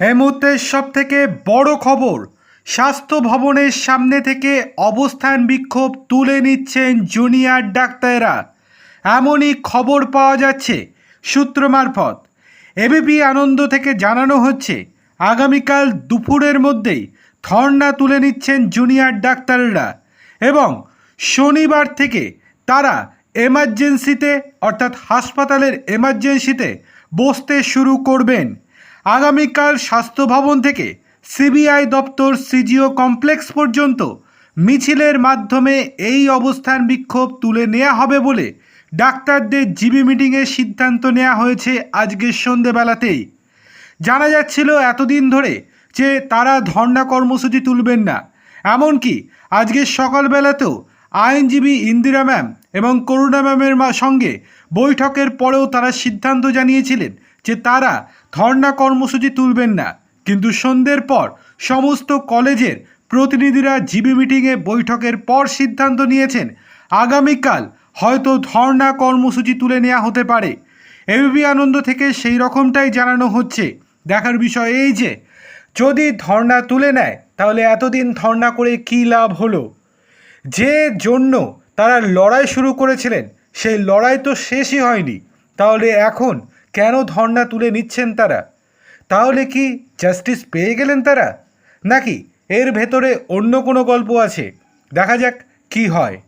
এই মুহূর্তের সব থেকে বড় খবর, স্বাস্থ্য ভবনের সামনে থেকে অবস্থান বিক্ষোভ তুলে নিচ্ছেন জুনিয়র ডাক্তাররা। এমনই খবর পাওয়া যাচ্ছে সূত্র মারফত। এবিপি আনন্দ থেকে জানানো হচ্ছে, আগামীকাল দুপুরের মধ্যেই ধর্ণা তুলে নিচ্ছেন জুনিয়র ডাক্তাররা এবং শনিবার থেকে তারা এমার্জেন্সিতে অর্থাৎ হাসপাতালের এমার্জেন্সিতে বসতে শুরু করবেন। আগামীকাল স্বাস্থ্য ভবন থেকে সিবিআই দপ্তর সিজিও কমপ্লেক্স পর্যন্ত মিছিলের মাধ্যমে এই অবস্থান বিক্ষোভ তুলে নেওয়া হবে বলে ডাক্তারদের জিবি মিটিংয়ের সিদ্ধান্ত নেওয়া হয়েছে আজকের সন্ধেবেলাতেই। জানা যাচ্ছিল এতদিন ধরে যে তারা ধর্ণা কর্মসূচি তুলবেন না। এমনকি আজকের সকালবেলাতেও আইনজীবী ইন্দিরা ম্যাম এবং করুণা ম্যামের সঙ্গে বৈঠকের পরেও তারা সিদ্ধান্ত জানিয়েছিলেন যে তারা ধর্ণা কর্মসূচি তুলবেন না। কিন্তু সন্ধ্যের পর সমস্ত কলেজের প্রতিনিধিরা জিবি মিটিংয়ে বৈঠকের পর সিদ্ধান্ত নিয়েছেন, আগামীকাল হয়তো ধর্ণা কর্মসূচি তুলে নেওয়া হতে পারে। এবিপি আনন্দ থেকে সেই রকমটাই জানানো হচ্ছে। দেখার বিষয় এই যে, যদি ধর্ণা তুলে নেয়, তাহলে এতদিন ধর্ণা করে কী লাভ হলো? যে জন্য তারা লড়াই শুরু করেছিলেন, সেই লড়াই তো শেষই হয়নি। তাহলে এখন কেন ধর্ণা তুলে নিচ্ছেন তারা? তাহলে কি জাস্টিস পেয়ে গেলেন তারা? নাকি এর ভেতরে অন্য কোনো গল্প আছে? দেখা যাক কি হয়।